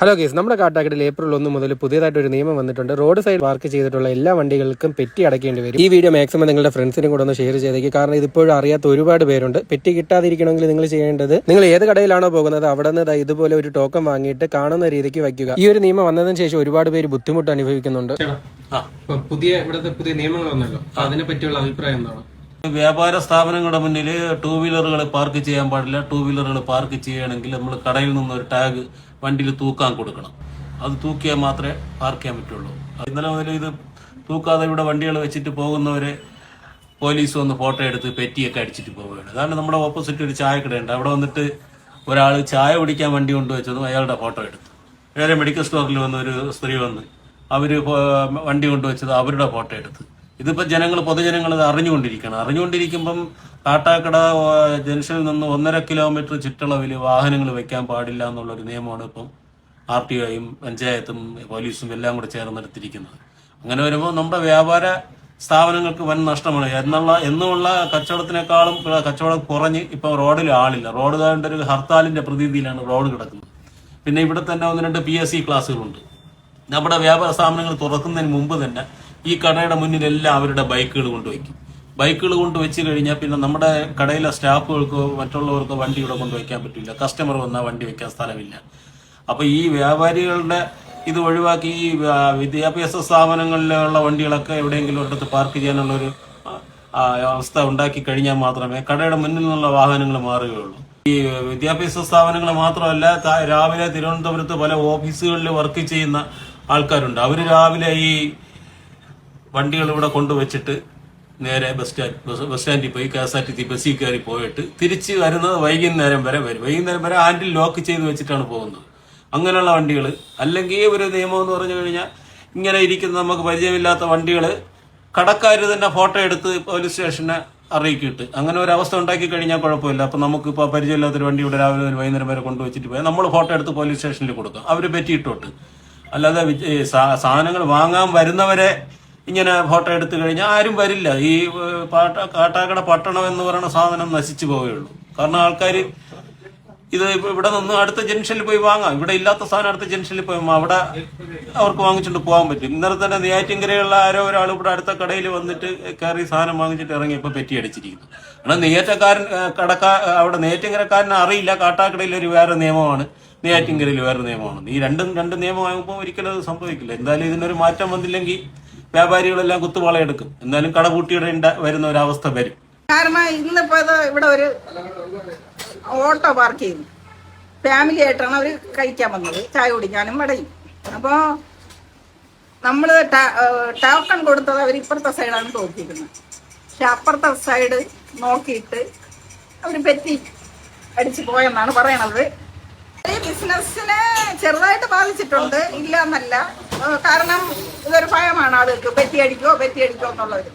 Hello case നമ്മുടെ കാട്ടാക്കടയിൽ April ഒന്ന് മുതൽ പുതിയതായിട്ട് ഒരു നിയമം വന്നിട്ടുണ്ട്. റോഡ് സൈഡ് പാർക്ക് ചെയ്തിട്ടുള്ള എല്ലാ വണ്ടികൾക്കും പെറ്റി അടയ്ക്കേണ്ടി വരും. ഈ വീഡിയോ മാക്സിമം നിങ്ങളുടെ ഫ്രണ്ട്സിനും കൂടെ ഒന്ന് ഷെയർ ചെയ്തേക്ക്. കാരണം ഇതിപ്പോഴും അറിയാത്ത ഒരുപാട് പേരുണ്ട്. പെറ്റി കിട്ടാതിരിക്കണമെങ്കിൽ നിങ്ങൾ ചെയ്യേണ്ടത് നിങ്ങൾ ഏത് കടയിലാണോ പോകുന്നത് അവിടെ നിന്ന് ദാ ഇതുപോലെ ഒരു ടോക്കൺ വാങ്ങിയിട്ട് കാണുന്ന രീതിക്ക് വയ്ക്കുക. ഈ ഒരു നിയമം വന്നതിന് ശേഷം ഒരുപാട് പേര് ബുദ്ധിമുട്ട് അനുഭവിക്കുന്നുണ്ട്. പുതിയ ഇവിടുത്തെ പുതിയ നിയമങ്ങൾ വന്നല്ലോ. അതിനെ പറ്റിയുള്ള അഭിപ്രായം എന്താണ്? വ്യാപാര സ്ഥാപനങ്ങളുടെ മുന്നിൽ ടൂ വീലറുകൾ പാർക്ക് ചെയ്യാൻ പാടില്ല. ടൂ വീലറുകൾ പാർക്ക് ചെയ്യണമെങ്കിൽ നമ്മൾ കടയിൽ നിന്ന് ഒരു ടാഗ് വണ്ടിയിൽ തൂക്കാൻ കൊടുക്കണം. അത് തൂക്കിയാൽ മാത്രമേ പാർക്ക് ചെയ്യാൻ പറ്റുള്ളൂ. ഇന്നലെ മുതൽ ഇത് തൂക്കാതെ ഇവിടെ വണ്ടികൾ വെച്ചിട്ട് പോകുന്നവരെ പോലീസ് വന്ന് ഫോട്ടോ എടുത്ത് പെറ്റിയൊക്കെ അടിച്ചിട്ട് പോവുകയാണ്. കാരണം നമ്മുടെ ഓപ്പോസിറ്റ് ഒരു ചായക്കടയുണ്ട് അവിടെ വന്നിട്ട് ഒരാൾ ചായ കുടിക്കാൻ വണ്ടി കൊണ്ടുവച്ചതും അയാളുടെ ഫോട്ടോ എടുത്തു. വേറെ മെഡിക്കൽ സ്റ്റോറിൽ വന്ന ഒരു സ്ത്രീ വന്ന് അവർ വണ്ടി കൊണ്ടുവച്ചത് അവരുടെ ഫോട്ടോ എടുത്ത്. ഇതിപ്പോ ജനങ്ങൾ പൊതുജനങ്ങൾ ഇത് അറിഞ്ഞുകൊണ്ടിരിക്കണം. അറിഞ്ഞുകൊണ്ടിരിക്കുമ്പം കാട്ടാക്കട ജംഗ്ഷനിൽ നിന്ന് ഒന്നര കിലോമീറ്റർ ചുറ്റളവിൽ വാഹനങ്ങൾ വെക്കാൻ പാടില്ല എന്നുള്ളൊരു നിയമമാണ് ഇപ്പം ആർ ടി ഐയും പഞ്ചായത്തും പോലീസും എല്ലാം കൂടെ ചേർന്നെടുത്തിരിക്കുന്നത്. അങ്ങനെ വരുമ്പോൾ നമ്മുടെ വ്യാപാര സ്ഥാപനങ്ങൾക്ക് വൻ നഷ്ടമാണ്. എന്നുള്ള എന്നുള്ള കച്ചവടത്തിനേക്കാളും കച്ചവടം കുറഞ്ഞ് ഇപ്പോൾ റോഡിൽ ആളില്ല. റോഡ് താണ്ട് ഒരു ഹർത്താലിന്റെ പ്രതീതിയിലാണ് റോഡ് കിടക്കുന്നത്. പിന്നെ ഇവിടെ തന്നെ ഒന്ന് രണ്ട് പി എസ് സി ക്ലാസ്സുകളുണ്ട്. നമ്മുടെ വ്യാപാര സ്ഥാപനങ്ങൾ തുറക്കുന്നതിന് മുമ്പ് തന്നെ ഈ കടയുടെ മുന്നിൽ എല്ലാം അവരുടെ ബൈക്കുകൾ കൊണ്ടുവയ്ക്കും. ബൈക്കുകൾ കൊണ്ട് വെച്ച് കഴിഞ്ഞാൽ പിന്നെ നമ്മുടെ കടയിലെ സ്റ്റാഫുകൾക്കോ മറ്റുള്ളവർക്കോ വണ്ടി ഇവിടെ കൊണ്ടുവയ്ക്കാൻ പറ്റില്ല. കസ്റ്റമർ വന്നാൽ വണ്ടി വെക്കാൻ സ്ഥലമില്ല. അപ്പൊ ഈ വ്യാപാരികളുടെ ഇത് ഒഴിവാക്കി ഈ വിദ്യാഭ്യാസ സ്ഥാപനങ്ങളിലുള്ള വണ്ടികളൊക്കെ എവിടെയെങ്കിലും ഒരിടത്ത് പാർക്ക് ചെയ്യാനുള്ള ഒരു അവസ്ഥ ഉണ്ടാക്കി കഴിഞ്ഞാൽ മാത്രമേ കടയുടെ മുന്നിൽ നിന്നുള്ള വാഹനങ്ങൾ മാറുകയുള്ളൂ. ഈ വിദ്യാഭ്യാസ സ്ഥാപനങ്ങൾ മാത്രമല്ല രാവിലെ തിരുവനന്തപുരത്ത് പല ഓഫീസുകളിൽ വർക്ക് ചെയ്യുന്ന ആൾക്കാരുണ്ട്. അവർ രാവിലെ ഈ വണ്ടികൾ ഇവിടെ കൊണ്ടുവച്ചിട്ട് നേരെ ബസ് സ്റ്റാൻഡ് ബസ് സ്റ്റാൻഡിൽ പോയി K S R T C ബസ്സിൽ കയറി പോയിട്ട് തിരിച്ച് വരുന്നത് വൈകുന്നേരം വരെ വരും. വൈകുന്നേരം വരെ ഹാൻഡിൽ ലോക്ക് ചെയ്ത് വെച്ചിട്ടാണ് പോകുന്നത്. അങ്ങനെയുള്ള വണ്ടികൾ അല്ലെങ്കിൽ ഒരു നിയമം എന്ന് പറഞ്ഞു കഴിഞ്ഞാൽ ഇങ്ങനെ ഇരിക്കുന്ന നമുക്ക് പരിചയമില്ലാത്ത വണ്ടികൾ കടക്കാർ തന്നെ ഫോട്ടോ എടുത്ത് പോലീസ് സ്റ്റേഷനെ അറിയിക്കിട്ട് അങ്ങനെ ഒരു അവസ്ഥ ഉണ്ടാക്കി കഴിഞ്ഞാൽ കുഴപ്പമില്ല. അപ്പം നമുക്കിപ്പോൾ പരിചയമില്ലാത്തൊരു വണ്ടി ഇവിടെ രാവിലെ ഒരു വൈകുന്നേരം വരെ കൊണ്ടുവച്ചിട്ട് പോയാൽ നമ്മൾ ഫോട്ടോ എടുത്ത് പോലീസ് സ്റ്റേഷനിൽ കൊടുക്കും. അവർ പറ്റിയിട്ടോട്ട്. അല്ലാതെ സാധനങ്ങൾ വാങ്ങാൻ വരുന്നവരെ ഇങ്ങനെ ഫോട്ടോ എടുത്തു കഴിഞ്ഞാൽ ആരും വരില്ല. ഈ പാട്ട കാട്ടാക്കട പട്ടണം എന്ന് പറയുന്ന സാധനം നശിച്ചു പോവുകയുള്ളൂ കാരണം ആൾക്കാർ ഇത് ഇവിടെ നിന്ന് അടുത്ത ജംഗ്ഷനിൽ പോയി വാങ്ങാം. ഇവിടെ ഇല്ലാത്ത സാധനം അടുത്ത ജംഗ്ഷനിൽ പോയി അവിടെ അവർക്ക് വാങ്ങിച്ചുകൊണ്ട് പോകാൻ പറ്റും. ഇന്നലെ തന്നെ നെയ്യാറ്റിൻകരയുള്ള ആരോ ഒരാൾ ഇവിടെ അടുത്ത കടയിൽ വന്നിട്ട് കയറി സാധനം വാങ്ങിച്ചിട്ട് ഇറങ്ങിയപ്പോൾ പെറ്റി അടിച്ചിരിക്കുന്നു. കാരണം നെയ്യാറ്റക്കാരൻ കടക്കാ അവിടെ നെയ്യാറ്റിങ്കരക്കാരനെ അറിയില്ല. കാട്ടാക്കടയിൽ ഒരു വേറെ നിയമമാണ്. നെയ്യാറ്റിൻകരയിൽ വേറെ നിയമമാണ്. ഈ രണ്ടും രണ്ട് നിയമമാകുമ്പോൾ ഒരിക്കലും അത് സംഭവിക്കില്ല. എന്തായാലും ഇതിനൊരു മാറ്റം വന്നില്ലെങ്കിൽ വ്യാപാരികളെല്ലാം കുത്തുപാളയെടുക്കും എന്തായാലും കട പൂട്ടിയിടേണ്ട വരുന്ന ഒരവസ്ഥ വരും. കാരണം ഇന്നിപ്പോ ഇവിടെ ഒരു ഓട്ടോ പാർക്ക് ചെയ്യുന്നു. ഫാമിലി ആയിട്ടാണ് അവർ കഴിക്കാൻ വന്നത്. ചായ കുടിക്കാനും വടയും. അപ്പോൾ നമ്മൾ ടോക്കൺ കൊടുത്തത് അവർ ഇപ്പുറത്തെ സൈഡാണ് തോക്കിയിരിക്കുന്നത് പക്ഷെ അപ്പുറത്തെ സൈഡ് നോക്കിയിട്ട് അവർ പെറ്റി അടിച്ചു പോയെന്നാണ് പറയണത്. ഈ ബിസിനസ്സിനെ ചെറുതായിട്ട് ബാധിച്ചിട്ടുണ്ട്. ഇല്ല എന്നല്ല. കാരണം ഇതൊരു ഭയമാണ് ആളുകൾക്ക്. പെറ്റിയടിക്കോ പെറ്റിയടിക്കോ പെറ്റി എന്നുള്ളത്